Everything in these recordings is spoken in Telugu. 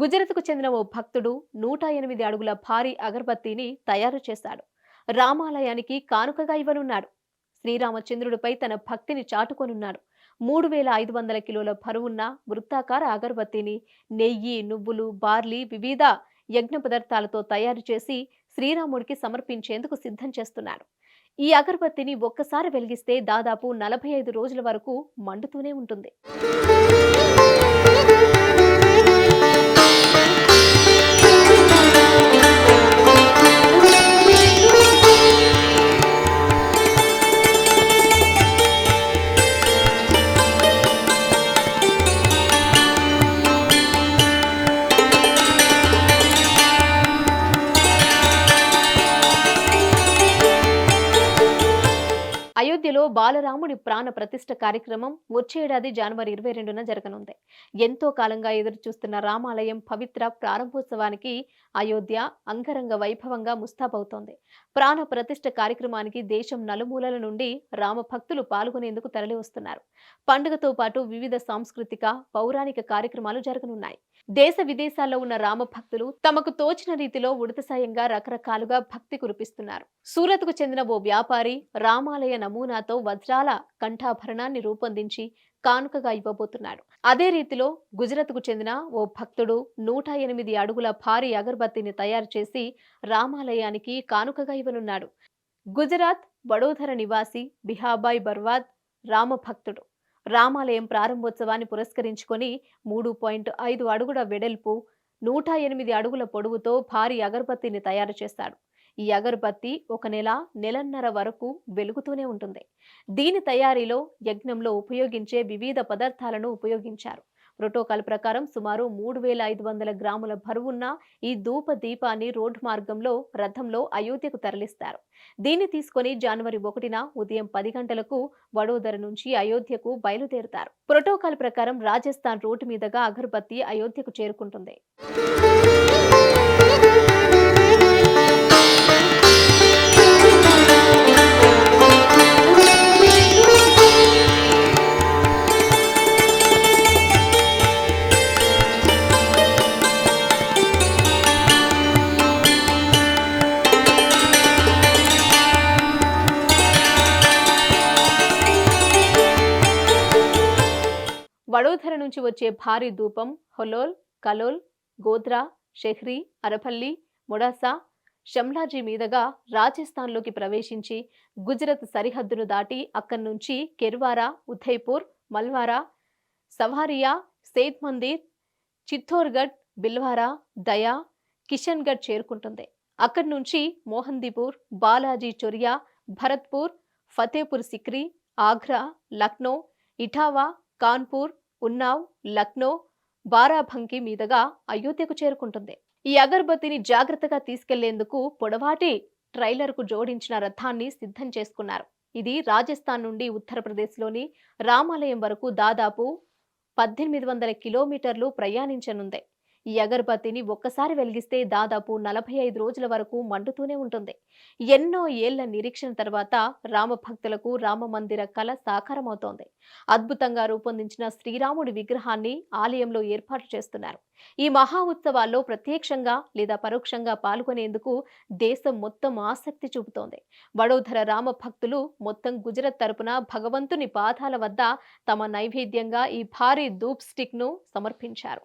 గుజరాత్కు చెందిన ఓ భక్తుడు నూట ఎనిమిది అడుగుల భారీ అగరబత్తీని తయారు చేశాడు. రామాలయానికి కానుకగా ఇవ్వనున్నాడు. శ్రీరామచంద్రుడిపై తన భక్తిని చాటుకొనున్నాడు. మూడు వేల ఐదు వందల కిలోల బరువున్న వృత్తాకార అగరబత్తిని నెయ్యి నువ్వులు బార్లీ వివిధ యజ్ఞ పదార్థాలతో తయారు చేసి శ్రీరాముడికి సమర్పించేందుకు సిద్ధం చేస్తున్నాడు. ఈ అగరబత్తిని ఒక్కసారి వెలిగిస్తే దాదాపు నలభై ఐదు రోజుల వరకు మండుతూనే ఉంటుంది. అయోధ్యలో బాలరాముడి ప్రాణ ప్రతిష్ఠ కార్యక్రమం వచ్చే ఏడాది జనవరి ఇరవై రెండున జరగనుంది. ఎంతో కాలంగా ఎదురుచూస్తున్న రామాలయం పవిత్ర ప్రారంభోత్సవానికి అయోధ్య అంగరంగ వైభవంగా ముస్తాబవుతోంది. ప్రాణ ప్రతిష్ఠ కార్యక్రమానికి దేశం నలుమూలల నుండి రామ భక్తులు పాల్గొనేందుకు తరలివస్తున్నారు. పండుగతో పాటు వివిధ సాంస్కృతిక పౌరాణిక కార్యక్రమాలు జరగనున్నాయి. దేశ విదేశాల్లో ఉన్న రామభక్తులు తమకు తోచిన రీతిలో ఉడత సాయంగా రకరకాలుగా భక్తి కురిపిస్తున్నారు. సూరత్కు చెందిన ఓ వ్యాపారి రామాలయ నమూనాతో వజ్రాల కంఠాభరణాన్ని రూపొందించి కానుకగా ఇవ్వబోతున్నాడు. అదే రీతిలో గుజరాత్కు చెందిన ఓ భక్తుడు నూట ఎనిమిది అడుగుల భారీ అగర్బత్తిని తయారు చేసి రామాలయానికి కానుకగా ఇవ్వనున్నాడు. గుజరాత్ వడోదర నివాసి బిహాబాయ్ బర్వాద్ రామభక్తుడు రామాలయం ప్రారంభోత్సవాన్ని పురస్కరించుకొని మూడు పాయింట్ ఐదు అడుగుల వెడల్పు నూట ఎనిమిది అడుగుల పొడవుతో భారీ అగరబత్తిని తయారు చేస్తాడు. ఈ అగరబత్తి ఒక నెల నెలన్నర వరకు వెలుగుతూనే ఉంటుంది. దీని తయారీలో యజ్ఞంలో ఉపయోగించే వివిధ పదార్థాలను ఉపయోగించారు. ప్రోటోకాల్ ప్రకారం సుమారు మూడు వేల ఐదు వందల గ్రాముల బరువున్న ఈ ధూప దీపాన్ని రోడ్డు మార్గంలో రథంలో అయోధ్యకు తరలిస్తారు. దీన్ని తీసుకొని జనవరి ఒకటిన ఉదయం పది గంటలకు వడోదర నుంచి అయోధ్యకు బయలుదేరుతారు. ప్రోటోకాల్ ప్రకారం రాజస్థాన్ రోడ్డు మీదుగా అగరబత్తి అయోధ్యకు చేరుకుంటుంది. వడోదర నుంచి వచ్చే భారీ ధూపం హొలోల్ కలోల్ గోధ్రా షెహ్రీ అరపల్లి మొడాసా షమ్లాజీ మీదుగా రాజస్థాన్లోకి ప్రవేశించి గుజరాత్ సరిహద్దును దాటి అక్కడి నుంచి కెర్వారా ఉదయ్పూర్ మల్వారా సవారియా సేద్ మందిర్ చిత్తోర్గఢ్ బిల్వారా దయా కిషన్గఢ్ చేరుకుంటుంది. అక్కడి నుంచి మోహందీపూర్ బాలాజీ చొరియా భరత్పూర్ ఫతేపూర్ సిక్రీ ఆగ్రా లక్నో ఇటావా కాన్పూర్ ఉన్నావ్ లక్నో బారాభంకి మీదుగా అయోధ్యకు చేరుకుంటుంది. ఈ అగర్బత్తిని జాగ్రత్తగా తీసుకెళ్ళేందుకు పొడవాటి ట్రైలర్కు జోడించిన రథాన్ని సిద్ధం చేసుకున్నారు. ఇది రాజస్థాన్ నుండి ఉత్తరప్రదేశ్లోని రామాలయం వరకు దాదాపు పద్దెనిమిది వందల కిలోమీటర్లు ప్రయాణించనుంది. ఈ అగరబత్తిని ఒక్కసారి వెలిగిస్తే దాదాపు నలభై ఐదు రోజుల వరకు మండుతూనే ఉంటుంది. ఎన్నో ఏళ్ళ నిరీక్షణ తర్వాత రామభక్తులకు రామమందిర కళ సాకారమవుతోంది. అద్భుతంగా రూపొందించిన శ్రీరాముడి విగ్రహాన్ని ఆలయంలో ఏర్పాటు చేస్తున్నారు. ఈ మహా ఉత్సవాల్లో ప్రత్యక్షంగా లేదా పరోక్షంగా పాల్గొనేందుకు దేశం మొత్తం ఆసక్తి చూపుతోంది. వడోదర రామ భక్తులు మొత్తం గుజరాత్ తరపున భగవంతుని పాదాల వద్ద తమ నైవేద్యంగా ఈ భారీ ధూప్ స్టిక్ను సమర్పించారు.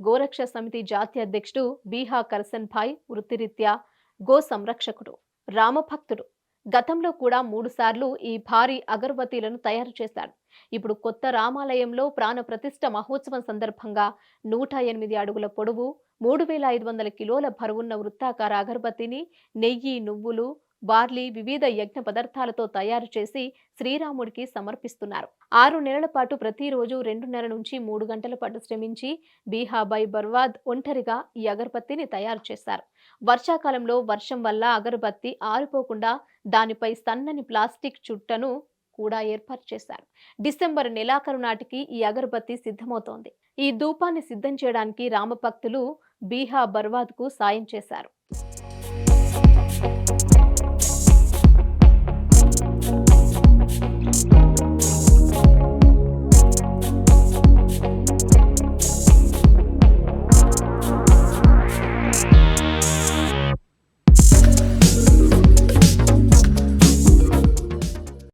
గోరక్ష సమితి జాతీయ అధ్యక్షుడు బీహా కరసన్ భాయ్ వృత్తిరీత్యా గో సంరక్షకుడు రామభక్తుడు గతంలో కూడా మూడుసార్లు ఈ భారీ అగరబత్తీలను తయారు చేశాడు ఇప్పుడు కొత్త రామాలయంలో ప్రాణ ప్రతిష్ట మహోత్సవం సందర్భంగా నూట ఎనిమిది అడుగుల పొడవు మూడు వేల ఐదు వందల కిలోల బరువున్న వృత్తాకార అగరబత్తిని నెయ్యి నువ్వులు బార్లీ వివిధ యజ్ఞ పదార్థాలతో తయారు చేసి శ్రీరాముడికి సమర్పిస్తున్నారు. ఆరు నెలల పాటు ప్రతిరోజు రెండున్నర నుంచి మూడు గంటల పాటు శ్రమించి బీహాబాయ్ బర్వాద్ ఒంటరిగా ఈ అగరబత్తిని తయారు చేశారు వర్షాకాలంలో వర్షం వల్ల అగరబత్తి ఆరిపోకుండా దానిపై సన్నని ప్లాస్టిక్ చుట్టను కూడా ఏర్పాటు చేశారు. డిసెంబర్ నెలాఖరు నాటికి ఈ అగరబత్తి సిద్ధమవుతోంది. ఈ ధూపాన్ని సిద్ధం చేయడానికి రామభక్తులు బీహా బర్వాద్కు సాయం చేశారు.